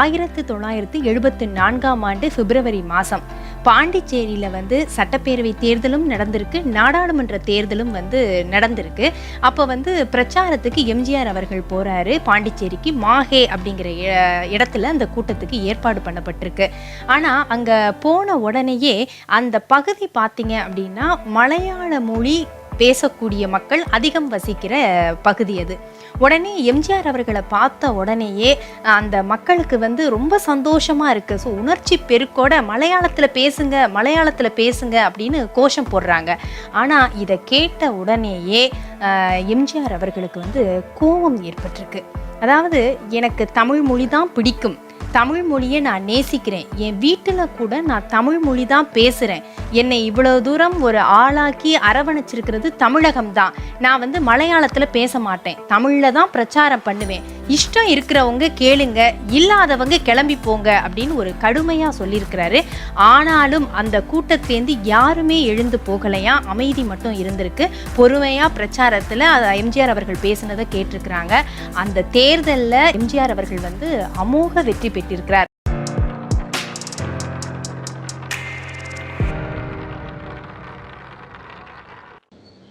ஆயிரத்தி தொள்ளாயிரத்தி எழுபத்தி நான்காம் ஆண்டு பிப்ரவரி மாதம் பாண்டிச்சேரியில் வந்து சட்டப்பேரவை தேர்தலும் நடந்திருக்கு நாடாளுமன்ற தேர்தலும் வந்து நடந்திருக்கு. அப்போ வந்து பிரச்சாரத்துக்கு எம்ஜிஆர் அவர்கள் போகிறாரு பாண்டிச்சேரிக்கு மாஹே அப்படிங்கிற இடத்துல அந்த கூட்டத்துக்கு ஏற்பாடு பண்ணப்பட்டிருக்கு. ஆனால் அங்கே போன உடனேயே அந்த பகுதி பார்த்தீங்க அப்படின்னா மலையாள மொழி பேசக்கூடிய மக்கள் அதிகம் வசிக்கிற பகுதி அது. உடனே எம்ஜிஆர் அவர்களை பார்த்த உடனேயே அந்த மக்களுக்கு வந்து ரொம்ப சந்தோஷமாக இருக்குது ஸோ உணர்ச்சி பெருக்கோட மலையாளத்தில் பேசுங்க மலையாளத்தில் பேசுங்க அப்படின்னு கோஷம் போடுறாங்க. ஆனால் இதை கேட்ட உடனேயே எம்ஜிஆர் அவர்களுக்கு வந்து கோபம் ஏற்பட்டிருக்கு. அதாவது எனக்கு தமிழ் மொழி தான் பிடிக்கும். தமிழ் மொழியை நான் நேசிக்கிறேன். என் வீட்டில் கூட நான் தமிழ் மொழி தான் பேசுகிறேன் என்னை இவ்வளோ தூரம் ஒரு ஆளாக்கி அரவணைச்சிருக்கிறது தமிழகம் தான் நான் வந்து மலையாளத்தில் பேச மாட்டேன். தமிழில் தான் பிரச்சாரம் பண்ணுவேன். இஷ்டம் இருக்கிறவங்க கேளுங்க இல்லாதவங்க கிளம்பி போங்க அப்படின்னு ஒரு கடுமையாக சொல்லியிருக்கிறாரு. ஆனாலும் அந்த கூட்டத்திலேருந்து யாருமே எழுந்து போகலையா? அமைதி மட்டும் இருந்திருக்கு. பொறுமையாக பிரச்சாரத்தில் எம்ஜிஆர் அவர்கள் பேசினதை கேட்டிருக்கிறாங்க. அந்த தேர்தலில் எம்ஜிஆர் அவர்கள் வந்து அமோக வெற்றி பெற்றிருக்கிறார்.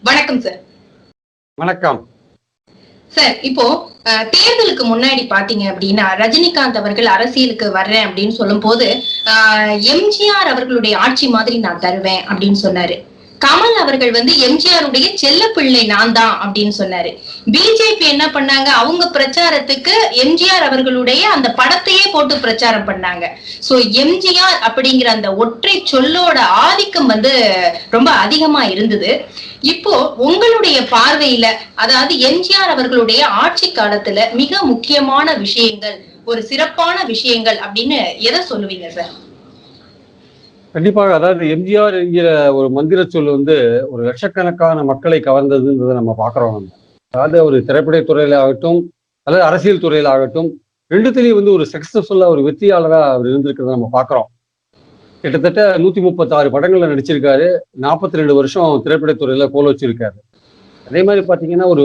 வணக்கம் சார் வணக்கம். சார் இப்போ தேர்தலுக்கு முன்னாடி பாத்தீங்க அப்படின்னா ரஜினிகாந்த் அவர்கள் அரசியலுக்கு வர்றேன் அப்படின்னு சொல்லும் போது எம்ஜிஆர் அவர்களுடைய ஆட்சி மாதிரி நான் தருவேன் அப்படின்னு சொன்னாரு. கமல் அவர்கள் வந்து எம்ஜிஆருடைய செல்ல பிள்ளை நான் தான் அப்படின்னு சொன்னாரு. பிஜேபி என்ன பண்ணாங்க? அவங்க பிரச்சாரத்துக்கு எம்ஜிஆர் அவர்களுடைய அந்த படத்தையே போட்டு பிரச்சாரம் பண்ணாங்க. சோ எம்ஜிஆர் அப்படிங்கிற அந்த ஒற்றை சொல்லோட ஆதிக்கம் வந்து ரொம்ப அதிகமா இருந்தது. இப்போ உங்களுடைய பார்வையில அதாவது எம்ஜிஆர் அவர்களுடைய ஆட்சி காலத்துல மிக முக்கியமான விஷயங்கள் ஒரு சிறப்பான விஷயங்கள் அப்படின்னு எதை சொல்லுவீங்க சார்? கண்டிப்பாக அதாவது எம்ஜிஆர் என்கிற ஒரு மந்திர சொல் வந்து ஒரு லட்சக்கணக்கான மக்களை கவர்ந்ததுன்றதை நம்ம பார்க்குறோம் நம்ம. அதாவது ஒரு திரைப்பட துறையில ஆகட்டும் அல்லது அரசியல் துறையில ஆகட்டும் ரெண்டுத்திலையும் வந்து ஒரு சக்சஸ்ஃபுல்லாக ஒரு வெற்றியாளராக அவர் இருந்திருக்கிறத நம்ம பார்க்குறோம். கிட்டத்தட்ட நூற்றி முப்பத்தாறு படங்கள்ல நடிச்சிருக்காரு. நாற்பத்தி ரெண்டு வருஷம் திரைப்படத் துறையில கோல வச்சிருக்காரு. அதே மாதிரி பார்த்தீங்கன்னா ஒரு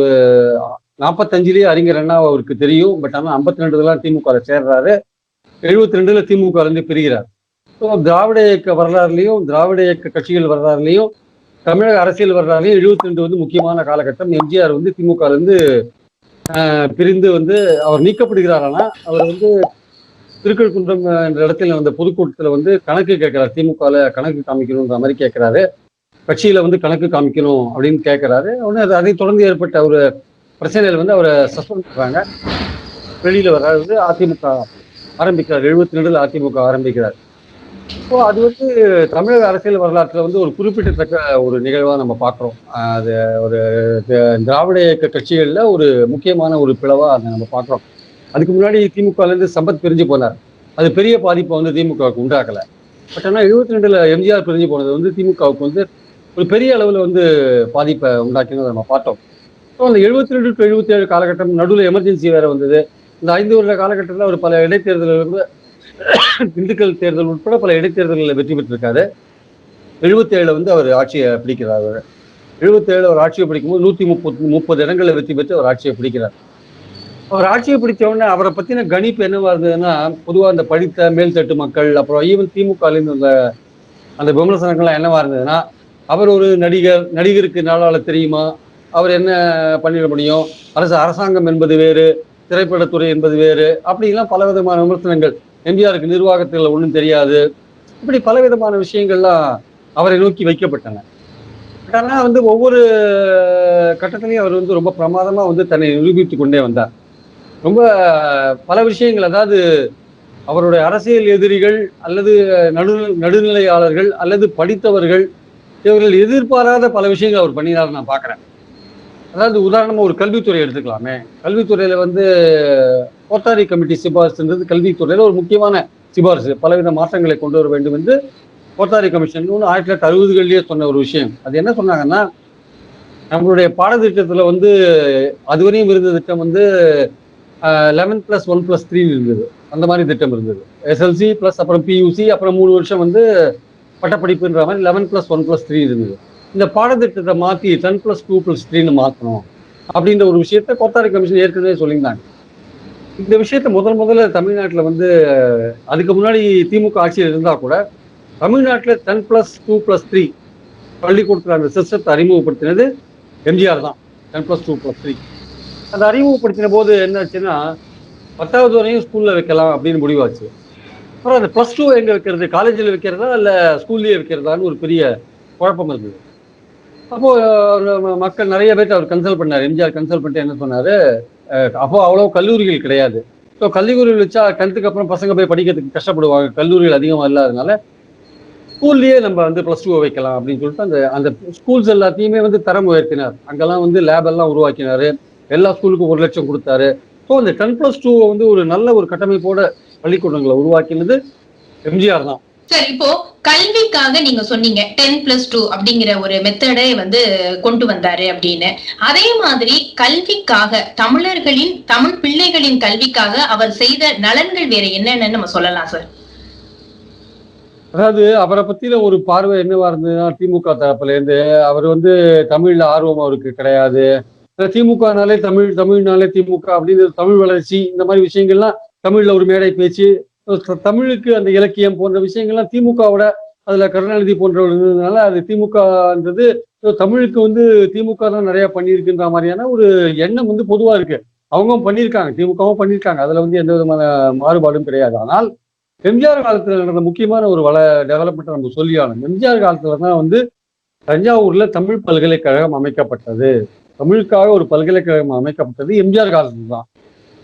நாற்பத்தஞ்சிலேயே அறிஞர் அண்ணா அவருக்கு தெரியும். பட் ஆனால் ஐம்பத்தி ரெண்டுலாம் திமுக சேர்றாரு. எழுபத்தி ரெண்டுல திமுக இருந்து பிரிகிறார். திராவிட இயக்க வரலாறுலையும் திராவிட இயக்க கட்சிகள் வரலாறுலையும் தமிழக அரசியல் வரலாறுலையும் எழுபத்தி ரெண்டு வந்து முக்கியமான காலகட்டம். எம்ஜிஆர் வந்து திமுக வந்து பிரிந்து வந்து அவர் நீக்கப்படுகிறார். ஆனால் அவர் வந்து திருக்கழுக்குன்றம் என்ற இடத்துல வந்த பொதுக்கூட்டத்தில் வந்து கணக்கு கேட்கிறார். திமுகவில் கணக்கு காமிக்கணுன்ற மாதிரி கேட்கிறாரு. கட்சியில் வந்து கணக்கு காமிக்கணும் அப்படின்னு கேட்கிறாரு. உடனே அது அதை தொடர்ந்து ஏற்பட்ட ஒரு பிரச்சனையில் வந்து அவரை சஸ்பெண்ட் பண்ணுறாங்க வெளியில் வர்றாரு வந்து அதிமுக ஆரம்பிக்கிறார். எழுபத்தி ரெண்டில் அதிமுக ஆரம்பிக்கிறார். இப்போ அது வந்து தமிழக அரசியல் வரலாற்றில் வந்து ஒரு குறிப்பிடத்தக்க ஒரு நிகழ்வாக நம்ம பார்க்குறோம். அது ஒரு திராவிட இயக்க கட்சிகளில் ஒரு முக்கியமான ஒரு பிளவாக அதை நம்ம பார்க்குறோம். அதுக்கு முன்னாடி திமுகலேருந்து சம்பத் பிரிஞ்சு போனார். அது பெரிய பாதிப்பை வந்து திமுகவுக்கு உண்டாக்கலை. பட் ஆனால் எழுபத்தி ரெண்டில் எம்ஜிஆர் பிரிஞ்சு போனது வந்து திமுகவுக்கு வந்து ஒரு பெரிய அளவில் வந்து பாதிப்பை உண்டாக்கினதை நம்ம பார்த்தோம். ஸோ அந்த எழுபத்தி ரெண்டு டு எழுபத்தி ஏழு காலகட்டம் நடுவில் எமர்ஜென்சி வேறு வந்தது. இந்த ஐந்து வருட காலகட்டத்தில் ஒரு பல இடைத்தேர்தல்கள் வந்து திண்டுக்கல் தேர்தல் உட்பட பல இடைத்தேர்தல்களில் வெற்றி பெற்றிருக்காரு. எழுபத்தேழில் வந்து அவர் ஆட்சியை பிடிக்கிறார் அவர். எழுபத்தேழு அவர் ஆட்சியை பிடிக்கும்போது நூற்றி முப்பது முப்பது இடங்களில் வெற்றி பெற்று அவர் ஆட்சியை பிடிக்கிறார். அவர் ஆட்சியை பிடிச்ச உடனே அவரை பற்றின கணிப்பு என்னவா இருந்ததுன்னா பொதுவாக அந்த படித்த மேல்தட்டு மக்கள் அப்புறம் ஈவன் திமுகலேருந்து அந்த அந்த விமர்சனங்கள்லாம் என்னவா இருந்ததுன்னா அவர் ஒரு நடிகர் நடிகருக்கு நாளால தெரியுமா? அவர் என்ன பண்ணிட முடியும்? அரசு அரசாங்கம் என்பது வேறு திரைப்படத்துறை என்பது வேறு அப்படிலாம் பல விதமான விமர்சனங்கள். எம்ஜிஆருக்கு நிர்வாகத்தில் ஒன்றும் தெரியாது. இப்படி பலவிதமான விஷயங்கள்லாம் அவரை நோக்கி வைக்கப்பட்டன. பட் ஆனால் வந்து ஒவ்வொரு கட்டத்திலையும் அவர் வந்து ரொம்ப பிரமாதமாக வந்து தன்னை நிரூபித்து கொண்டே வந்தார். ரொம்ப பல விஷயங்கள் அதாவது அவருடைய அரசியல் எதிரிகள் அல்லது நடு நடுநிலையாளர்கள் அல்லது படித்தவர்கள் இவர்கள் எதிர்பாராத பல விஷயங்கள் அவர் பண்ணினார் நான் பார்க்குறேன். அதாவது உதாரணமாக ஒரு கல்வித்துறை எடுத்துக்கலாமே. கல்வித்துறையில் வந்து கோட்டாரி கமிட்டி சிபாரிசுன்றது கல்வித்துறையில் ஒரு முக்கியமான சிபாரிசு. பலவித மாற்றங்களை கொண்டு வர வேண்டும் என்று கோத்தாரி கமிஷன் ஒன்று ஆயிரத்தி தொள்ளாயிரத்தி அறுபதுகள்லேயே சொன்ன ஒரு விஷயம். அது என்ன சொன்னாங்கன்னா நம்மளுடைய பாடத்திட்டத்தில் வந்து அதுவரையும் இருந்த திட்டம் வந்து eleven plus one plus three இருந்தது. அந்த மாதிரி திட்டம் இருந்தது. எஸ்எல்சி ப்ளஸ் அப்புறம் பியூசி அப்புறம் மூணு வருஷம் வந்து பட்டப்படிப்புன்ற மாதிரி eleven plus one plus three இருந்தது. இந்த பாடத்திட்டத்தை மாற்றி டென் ப்ளஸ் டூ ப்ளஸ் த்ரீன்னு மாற்றணும் அப்படின்ற ஒரு விஷயத்த கோத்தாரி கமிஷன் ஏற்கனவே சொல்லியிருந்தாங்க. இந்த விஷயத்த முதல் முதல்ல தமிழ்நாட்டில் வந்து அதுக்கு முன்னாடி திமுக ஆட்சியில் இருந்தால் கூட தமிழ்நாட்டில் ten plus two plus three பள்ளிக்கூடத்தில் அந்த சிஸ்டத்தை அறிமுகப்படுத்தினது எம்ஜிஆர் தான். Ten plus two plus three அந்த அறிமுகப்படுத்தின போது என்னாச்சுன்னா பத்தாவது வரையும் ஸ்கூலில் வைக்கலாம் அப்படின்னு முடிவாச்சு. அப்புறம் அந்த ப்ளஸ் டூ எங்கே வைக்கிறது? காலேஜில் வைக்கிறதா இல்லை ஸ்கூல்லேயே வைக்கிறதான்னு ஒரு பெரிய குழப்பம் இருந்தது. அப்போது மக்கள் நிறைய பேர்த்து அவர் கன்சல்ட் பண்ணார். எம்ஜிஆர் கன்சல்ட் பண்ணிட்டு என்ன சொன்னார்? அப்போ அவ்வளோ கல்லூரிகள் கிடையாது. ஸோ கல்லூரிகள் வச்சா டென்த்துக்கு அப்புறம் பசங்க போய் படிக்கிறதுக்கு கஷ்டப்படுவாங்க. கல்லூரிகள் அதிகமாக இல்லாதனால ஸ்கூல்லேயே நம்ம வந்து ப்ளஸ் டூ வைக்கலாம் அப்படின்னு சொல்லிட்டு அந்த அந்த ஸ்கூல்ஸ் எல்லாத்தையுமே வந்து தரம் உயர்த்தினார். அங்கெல்லாம் வந்து லேப் எல்லாம் எல்லா ஸ்கூலுக்கும் ஒரு லட்சம் கொடுத்தாரு. ஸோ அந்த டென் ப்ளஸ் டூ வந்து ஒரு நல்ல ஒரு கட்டமைப்போட பள்ளிக்கூடங்களை உருவாக்கினது எம்ஜிஆர் தான். சார் இப்போ கல்விக்காக நீங்க சொன்னீங்க டென் பிளஸ் டூ அப்படிங்கிற ஒரு மெத்தடை வந்து கொண்டு வந்தாரு அப்படின்னு. அதே மாதிரி கல்விக்காக தமிழர்களின் தமிழ் பிள்ளைகளின் கல்விக்காக அவர் செய்த நலன்கள் வேற என்னென்னு நம்ம சொல்லலாம் சார் அதாவது அவரை பத்தின ஒரு பார்வை என்னவா இருந்ததுன்னா திமுக தரப்புல இருந்து அவர் வந்து தமிழ்ல ஆர்வம் அவருக்கு கிடையாது. திமுகனாலே தமிழ் தமிழ்னாலே திமுக அப்படின்னு தமிழ் வளர்ச்சி இந்த மாதிரி விஷயங்கள்லாம் தமிழ்ல ஒரு மேடை பேச்சு தமிழுக்கு அந்த இலக்கியம் போன்ற விஷயங்கள்லாம் திமுகவோட அதுல கருணாநிதி போன்றவர் இருந்ததுனால அது திமுகன்றது தமிழுக்கு வந்து திமுக தான் நிறைய பண்ணியிருக்குன்ற மாதிரியான ஒரு எண்ணம் வந்து பொதுவா இருக்கு. அவங்களும் பண்ணியிருக்காங்க திமுகவும் பண்ணியிருக்காங்க. அதுல வந்து எந்த விதமான மாறுபாடும் கிடையாது. ஆனால் எம்ஜிஆர் காலத்துல நடந்த முக்கியமான ஒரு வள டெவலப்மெண்ட் நம்ம சொல்லியாலும் எம்ஜிஆர் காலத்துல தான் வந்து தஞ்சாவூர்ல தமிழ் பல்கலைக்கழகம் அமைக்கப்பட்டது. தமிழுக்காக ஒரு பல்கலைக்கழகம் அமைக்கப்பட்டது எம்ஜிஆர் காலத்துல தான்.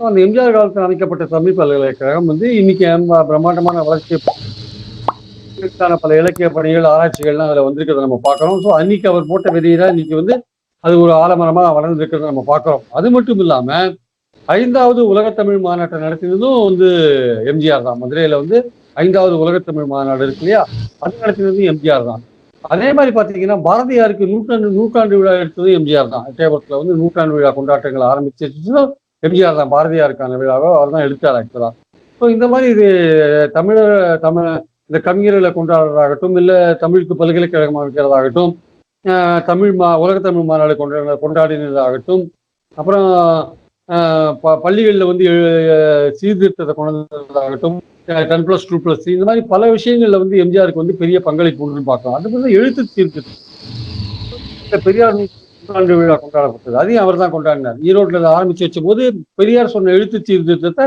So, அந்த எம்ஜிஆர் காலத்தில் அமைக்கப்பட்ட தமிழ் பல்கலைக்கழகம் வந்து இன்னைக்கு பிரம்மாண்டமான வளர்ச்சிக்கான பல இலக்கிய பணிகள் ஆராய்ச்சிகள்லாம் அதுல வந்திருக்கிறத நம்ம பார்க்குறோம். ஸோ அன்னைக்கு அவர் போட்ட விதையில இன்னைக்கு வந்து அது ஒரு ஆலமரமாக வளர்ந்துருக்கிறத நம்ம பார்க்குறோம். அது மட்டும் இல்லாம ஐந்தாவது உலகத்தமிழ் மாநாட்டை நடத்தினதும் வந்து எம்ஜிஆர் தான். மதுரையில வந்து ஐந்தாவது உலகத்தமிழ் மாநாடு இருக்கு இல்லையா? அது நடத்தினதும் எம்ஜிஆர் தான். அதே மாதிரி பாத்தீங்கன்னா பாரதியாருக்கு நூற்றாண்டு நூற்றாண்டு விழா எடுத்ததும் எம்ஜிஆர் தான். எட்டயபுரத்துல வந்து நூற்றாண்டு விழா கொண்டாட்டங்கள் ஆரம்பிச்சிருச்சுன்னா எம்ஜிஆர் தான் பாரதியாருக்கான விழாவை அவர் தான் எடுத்தார் ஆக்சுவலா ஸோ இந்த மாதிரி இது தமிழர் தமிழ் இந்த கவிஞர்களை கொண்டாடுறதாகட்டும் இல்ல தமிழுக்கு பல்கலைக்கழகமாக இருக்கிறதாகட்டும் ஆஹ் தமிழ் மா உலகத்தமிழ் மாநாடு கொண்டாட கொண்டாடினதாகட்டும் அப்புறம் ஆஹ் ப- பள்ளிகளில் வந்து சீர்திருத்தத்தை கொண்டு வந்ததாகட்டும் டென் ப்ளஸ் டூ ப்ளஸ் இந்த மாதிரி பல விஷயங்கள்ல வந்து எம்ஜிஆருக்கு வந்து பெரிய பங்களிப்பு உண்டுன்னு பார்க்கலாம். அது வந்து எழுத்து சீர்திருத்தம். பெரியார் நூற்றாண்டு விழா கொண்டாடப்பட்டது. அதையும் அவர் தான் கொண்டாடினார். ஈரோட்டில் ஆரம்பிச்சு வச்ச போது பெரியார் சொன்ன எழுத்து சீர்திருத்தத்தை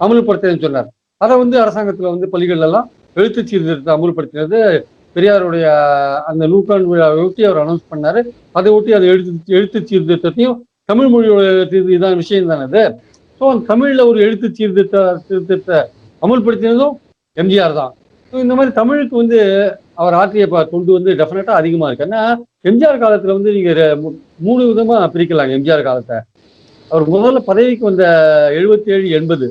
அமல்படுத்துறேன்னு சொன்னார். அதை வந்து அரசாங்கத்துல வந்து பள்ளிகள் எல்லாம் எழுத்து சீர்திருத்தத்தை அமல்படுத்தினது பெரியாருடைய அந்த நூற்றாண்டு விழாவை ஒட்டி அவர் அனௌன்ஸ் பண்ணாரு. அதை ஒட்டி அது எழுத்து எழுத்து சீர்திருத்தத்தையும் தமிழ் மொழியோட இதான் விஷயம் தானே அது ஸோ தமிழ்ல ஒரு எழுத்து சீர்திருத்த சீர்திருத்தத்தை அமல்படுத்தினதும் எம்ஜிஆர் தான் ஸோ இந்த மாதிரி தமிழுக்கு வந்து அவர் ஆற்றிய தொண்டு வந்து டெஃபினட்டாக அதிகமா இருக்கு. ஏன்னா எம்ஜிஆர் காலத்துல வந்து நீங்க மூணு விதமா பிரிக்கலாங்க எம்ஜிஆர் காலத்தை. அவர் முதல்ல பதவிக்கு வந்த எழுபத்தி ஏழு எண்பது.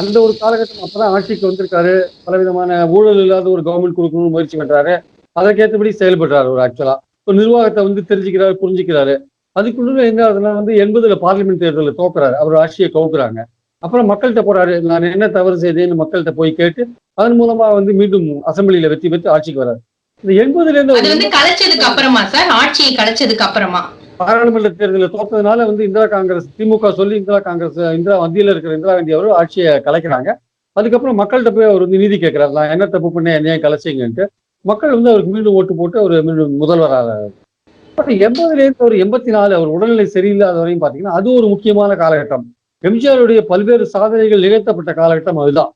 அந்த ஒரு காலகட்டம் அப்பதான் ஆட்சிக்கு வந்திருக்காரு. பலவிதமான ஊழல் இல்லாத ஒரு கவர்மெண்ட் கொடுக்கணும்னு முயற்சி பண்றாரு. அதற்கேற்றபடி செயல்படுறாரு ஒரு ஆக்சுவலா இப்போ நிர்வாகத்தை வந்து தெரிஞ்சுக்கிறாரு புரிஞ்சுக்கிறாரு. அதுக்குள்ள என்ன ஆகுதுன்னா வந்து எண்பதுல பார்லிமெண்ட் தேர்தலில் தோக்குறாரு. அவர் ஆட்சியை கவுக்குறாங்க. அப்புறம் மக்கள்கிட்ட போறாரு. நான் என்ன தவறு செய்தேன்னு மக்கள்கிட்ட போய் கேட்டு அதன் மூலமா வந்து மீண்டும் அசம்பிளியில வெற்றி பெற்று ஆட்சிக்கு வராரு இந்த எண்பதுல இருந்து அது வந்து கலைச்சதுக்கு அப்புறமா சார் ஆட்சியை கலைச்சதுக்கு அப்புறமா. பாராளுமன்ற தேர்தலில் தோத்ததுனால வந்து இந்திரா காங்கிரஸ் திமுக சொல்லி இந்திரா காங்கிரஸ் இந்திரா மத்தியில் இருக்கிற இந்திரா காந்தி அவர் ஆட்சியை கலைக்கிறாங்க. அதுக்கப்புறம் மக்கள்கிட்ட போய் அவர் வந்து நீதி கேட்கிறாரு. நான் என்ன தப்பு பண்ணேன் என்ன கலைச்சிங்கன்ட்டு. மக்கள் வந்து அவருக்கு மீண்டும் ஓட்டு போட்டு அவர் மீண்டும் முதல்வராக பட் எண்பதுல இருந்து ஒரு எண்பத்தி நாலு அவர் உடல்நிலை சரியில்லாத வரையும் பாத்தீங்கன்னா அது ஒரு முக்கியமான காலகட்டம். எம்ஜிஆருடைய பல்வேறு சாதனைகள் நிகழ்த்தப்பட்ட காலகட்டம் அதுதான்.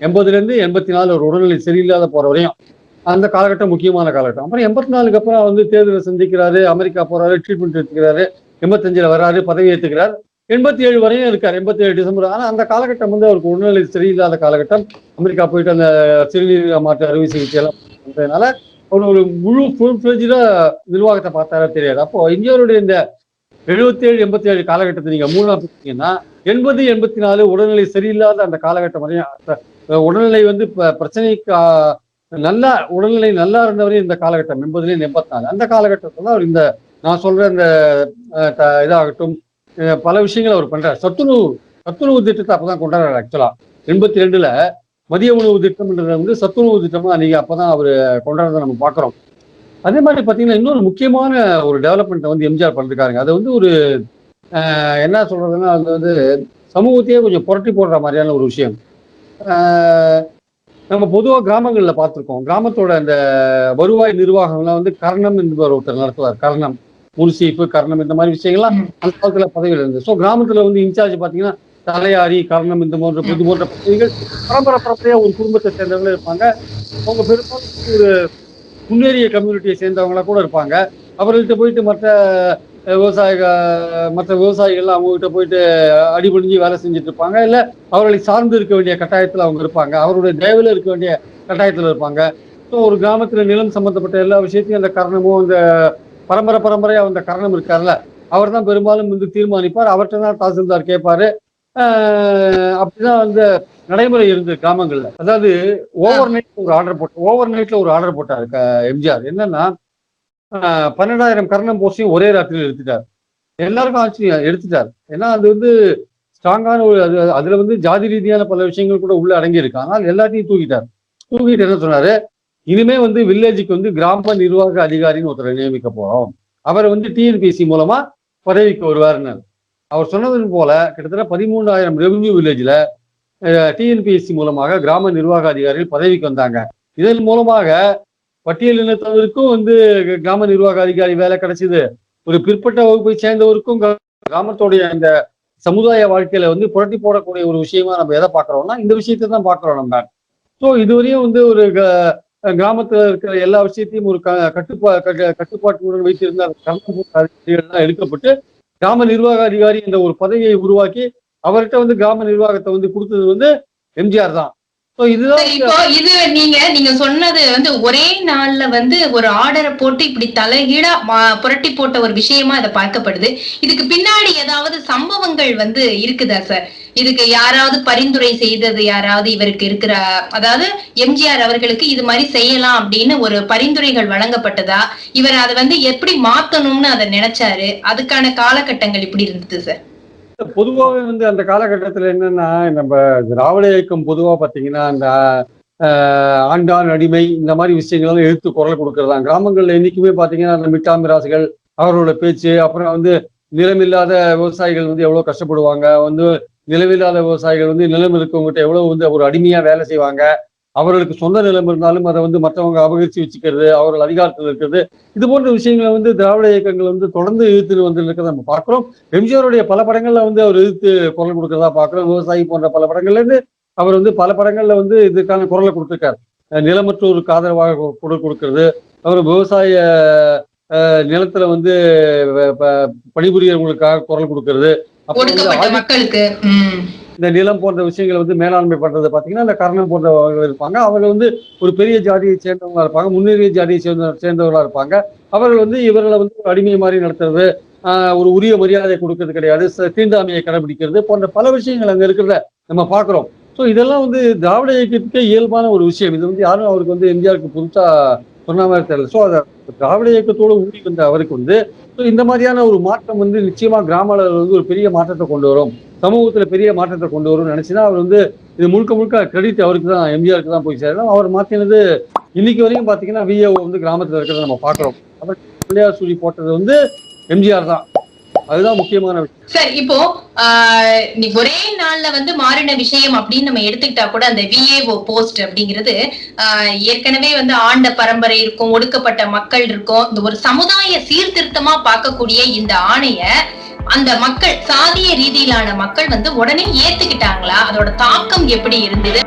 எண்பதுல இருந்து எண்பத்தி நாலு ஒரு உடல்நிலை சரியில்லாத போற வரையும் அந்த காலகட்டம் முக்கியமான காலகட்டம். அப்புறம் எண்பத்தி நாலுக்கு அப்புறம் வந்து தேர்தலை சந்திக்கிறாரு அமெரிக்கா போறாரு ட்ரீட்மெண்ட் எடுத்துக்கிறாரு எண்பத்தஞ்சுல வராரு பதவி ஏற்றுக்கிறார் எண்பத்தி ஏழு வரையும் இருக்கார் எண்பத்தி ஏழு டிசம்பர். ஆனால் அந்த காலகட்டம் வந்து அவருக்கு உடல்நிலை சரியில்லாத காலகட்டம். அமெரிக்கா போயிட்டு அந்த சிறுநீர் மாற்று அறுவை சிகிச்சை எல்லாம் பண்றதுனால அவர் ஒரு முழு ஃபுல் ஃபிளஜா நிர்வாகத்தை பார்த்தாரா தெரியாது. அப்போ இந்தியாவுடைய இந்த எழுபத்தி ஏழு எண்பத்தி ஏழு காலகட்டத்தை நீங்க மூணா பார்த்தீங்கன்னா எண்பது எண்பத்தி நாலு உடல்நிலை சரியில்லாத அந்த காலகட்டம் வரையும் உடல்நிலை வந்து ப- பிரச்சனைக்கு நல்லா உடல்நிலை நல்லா இருந்தவரையும் இந்த காலகட்டம். எண்பதுலேயும் எண்பத்தி அந்த காலகட்டத்தில் அவர் இந்த நான் சொல்ற இந்த த- இதாகட்டும் பல விஷயங்கள் அவர் பண்றார். சத்துணவு சத்துணவு திட்டத்தை அப்பதான் கொண்டாடுறாரு ஆக்சுவலா எண்பத்தி ரெண்டுல மதிய உணவு திட்டம்ன்றது வந்து சத்துணவு திட்டமா நீங்க அப்பதான் அவர் கொண்டாடுறதை நம்ம பாக்குறோம் அதே மாதிரி பாத்தீங்கன்னா இன்னொரு முக்கியமான ஒரு டெவலப்மெண்ட் வந்து எம்ஜிஆர் பண்ணிருக்காருங்க. அது வந்து ஒரு என்ன சொல்றதுன்னா அது வந்து சமூகத்தையே கொஞ்சம் புரட்டி போடுற மாதிரியான ஒரு விஷயம். ஆஹ் நம்ம பொதுவாக கிராமங்களில் பார்த்துருக்கோம். கிராமத்தோட அந்த வருவாய் நிர்வாகம்லாம் வந்து கர்ணம் என்பவர் ஒருத்தர் நடத்துவார். கர்ணம் முன்சீஃபு கர்ணம் இந்த மாதிரி விஷயங்கள்லாம் அந்த காலத்துல பதவியில் இருந்தது. ஸோ கிராமத்துல வந்து இன்சார்ஜ் பார்த்தீங்கன்னா தலையாரி கர்ணம் இந்த போன்ற இது போன்ற பதவிகள் பரம்பரை பரம்பரையா ஒரு குடும்பத்தை சேர்ந்தவங்களே இருப்பாங்க. அவங்க பெரும்பாலும் ஒரு முன்னேறிய கம்யூனிட்டியை சேர்ந்தவங்களா கூட இருப்பாங்க. அவர்கள்ட்ட போயிட்டு மற்ற விவசாய மற்ற விவசாயிகள் அவங்க கிட்ட போயிட்டு அடிபணிஞ்சு வேலை செஞ்சுட்டு இருப்பாங்க. இல்ல அவர்களை சார்ந்து இருக்க வேண்டிய கட்டாயத்துல அவங்க இருப்பாங்க. அவருடைய தயவுல இருக்க வேண்டிய கட்டாயத்துல இருப்பாங்க. ஸோ ஒரு கிராமத்துல நிலம் சம்பந்தப்பட்ட எல்லா விஷயத்தையும் அந்த கரணமும் அந்த பரம்பரை பரம்பரையா அந்த கரணம் இருக்கார்ல அவர் தான் பெரும்பாலும் வந்து தீர்மானிப்பார். அவர்கிட்ட தான் தாசில்தார் கேட்பாரு. அப்படிதான் அந்த நடைமுறை இருந்தது கிராமங்கள்ல. அதாவது ஓவர் நைட் ஒரு ஆர்டர் போட்டு ஓவர் நைட்ல ஒரு ஆர்டர் போட்டாரு எம்ஜிஆர். என்னன்னா பன்னெண்டாயிரம் கர்ணம் போஸ்டையும் ஒரே ராத்திரியில் எடுத்துட்டார். எல்லாருக்கும் ஆச்சரியம் எடுத்துட்டார். ஏன்னா அது வந்து ஸ்ட்ராங்கான ஒரு அது அதுல வந்து ஜாதி ரீதியான பல விஷயங்கள் கூட உள்ள அடங்கி இருக்கு ஆனால் எல்லாத்தையும் தூக்கிட்டார். தூக்கிட்டு என்ன சொன்னாரு? இனிமே வந்து வில்லேஜுக்கு வந்து கிராம நிர்வாக அதிகாரின்னு ஒருத்தரை நியமிக்க போறோம். அவர் வந்து டிஎன்பிஎஸ்சி மூலமா பதவிக்கு வருவார்னார் அவர் சொன்னது போல கிட்டத்தட்ட பதிமூணாயிரம் ரெவன்யூ வில்லேஜ்ல டிஎன்பிஎஸ்சி மூலமாக கிராம நிர்வாக அதிகாரிகள் பதவிக்கு வந்தாங்க. இதன் மூலமாக பட்டியலினத்தவருக்கும் வந்து கிராம நிர்வாக அதிகாரி வேலை கிடைச்சது. ஒரு பிற்பட்ட வகுப்பை சேர்ந்தவருக்கும் கிராமத்துடைய இந்த சமுதாய வாழ்க்கையில வந்து புரட்டி போடக்கூடிய ஒரு விஷயமா நம்ம எதை பாக்குறோம்னா இந்த விஷயத்தை தான் பார்க்கறோம் நம்ம. ஸோ இதுவரையும் வந்து ஒரு கிராமத்துல இருக்கிற எல்லா விஷயத்தையும் ஒரு க- கட்டுப்பா கட்டுப்பாட்டுடன் வைத்திருந்த அந்த அதிகாரிகள்லாம் எடுக்கப்பட்டு கிராம நிர்வாக அதிகாரி என்ற ஒரு பதவியை உருவாக்கி அவர்கிட்ட வந்து கிராம நிர்வாகத்தை வந்து கொடுத்தது வந்து எம்ஜிஆர் தான். இப்போ இது நீங்க நீங்க சொன்னது வந்து ஒரே நாள்ல வந்து ஒரு ஆர்டரை போட்டு இப்படி தலைகீழா புரட்டி போட்ட ஒரு விஷயமா இதை பார்க்கப்படுது. இதுக்கு பின்னாடி ஏதாவது சம்பவங்கள் வந்து இருக்குதா சார்? இதுக்கு யாராவது பரிந்துரை செய்தது யாராவது இவருக்கு இருக்கிற அதாவது எம்ஜிஆர் அவர்களுக்கு இது மாதிரி செய்யலாம் அப்படின்னு ஒரு பரிந்துரைகள் வழங்கப்பட்டதா? இவர் அதை வந்து எப்படி மாத்தணும்னு அதை நினைச்சாரு? அதுக்கான காலகட்டங்கள் இப்படி இருந்தது சார்? பொதுவாகவே வந்து அந்த காலகட்டத்தில் என்னன்னா நம்ம திராவிட இயக்கம் பொதுவாக பார்த்தீங்கன்னா அந்த ஆஹ், ஆண்டான் அடிமை இந்த மாதிரி விஷயங்கள்லாம் எடுத்து குரல் கொடுக்கறதா. கிராமங்கள்ல என்னைக்குமே பார்த்தீங்கன்னா அந்த மிட்டாமிராசுகள் அவரோட பேச்சு அப்புறம் வந்து நிலமில்லாத விவசாயிகள் வந்து எவ்வளவு கஷ்டப்படுவாங்க வந்து நிலமில்லாத விவசாயிகள் வந்து நிலம் இருக்கவங்ககிட்ட எவ்வளவு வந்து ஒரு அடிமையா வேலை செய்வாங்க அவர்களுக்கு சொந்த நிலம் இருந்தாலும் அதை வந்து மற்றவங்க அபகரிச்சு வச்சுக்கிறது அவர்கள் அதிகாரத்தில் இருக்கிறது இது போன்ற விஷயங்களை வந்து திராவிட இயக்கங்கள் வந்து தொடர்ந்து இழுத்துட்டு வந்து இருக்கிறத நம்ம பார்க்குறோம். எம்ஜிஆருடைய பல படங்கள்ல வந்து அவர் எதிர்த்து குரல் கொடுக்கறதா பார்க்குறோம். விவசாயி போன்ற பல படங்கள்லேருந்து அவர் வந்து பல படங்கள்ல வந்து இதுக்கான குரலை கொடுத்துருக்காரு. நிலமற்றோருக்கு ஆதரவாக குரல் கொடுக்கிறது. அவர் விவசாய நிலத்துல வந்து ப- பணிபுரியவங்களுக்காக குரல் கொடுக்கறது. ஒடுக்கப்பட்ட மக்களுக்கு இந்த நிலம் போன்ற விஷயங்களை வந்து மேலாண்மை பண்றது பாத்தீங்கன்னா இந்த கர்ணம் போன்றவர்கள் இருப்பாங்க. அவர்கள் வந்து ஒரு பெரிய ஜாதியை சேர்ந்தவங்களா இருப்பாங்க. முன்னேறிய ஜாதியை சேர்ந்த சேர்ந்தவர்களா இருப்பாங்க. அவர்கள் வந்து இவர்களை வந்து ஒரு அடிமை மாதிரி நடத்துறது ஒரு உரிய மரியாதை கொடுக்கறது கிடையாது. தீண்டாமையை கடைபிடிக்கிறது போன்ற பல விஷயங்கள் அங்க இருக்கிறத நம்ம பார்க்கிறோம். ஸோ இதெல்லாம் வந்து திராவிட இயக்கத்துக்கே இயல்பான ஒரு விஷயம். இது வந்து யாரும் அவருக்கு வந்து எம்ஜிஆருக்கு புதுசா சொன்ன மாதிரி தெரியல ஸோ அதை திராவிட இயக்கத்தோடு ஊடி வந்த அவருக்கு வந்து ஸோ இந்த மாதிரியான ஒரு மாற்றம் வந்து நிச்சயமாக கிராம அளவில் வந்து ஒரு பெரிய மாற்றத்தை கொண்டு வரும். சமூகத்தில் பெரிய மாற்றத்தை கொண்டு வரும்னு நினச்சினா அவர் வந்து இது முழுக்க முழுக்க கிரெடிட் அவருக்கு தான் எம்ஜிஆருக்கு தான் போய் சேரலாம் அவர் மாற்றினது இன்னைக்கு வரையும் பார்த்தீங்கன்னா விஏஓ வந்து கிராமத்தில் இருக்கிறத நம்ம பார்க்குறோம் அவர் பிள்ளையார் சொல்லி போட்டது வந்து எம்ஜிஆர் தான். அதுதான் முக்கியமான விஷயம். சார் இப்போ ஆஹ், ஒரே நாள்ல வந்து மாறின விஷயம் அப்படின்னு நம்ம எடுத்துக்கிட்டா கூட அந்த விஏஓ போஸ்ட் அப்படிங்கிறது ஆஹ், ஏற்கனவே வந்து ஆண்ட பரம்பரை இருக்கும் ஒடுக்கப்பட்ட மக்கள் இருக்கும் இந்த ஒரு சமுதாய சீர்திருத்தமா பார்க்கக்கூடிய இந்த ஆணைய அந்த மக்கள் சாதிய ரீதியிலான மக்கள் வந்து உடனே ஏத்துக்கிட்டாங்களா? அதோட தாக்கம் எப்படி இருந்தது?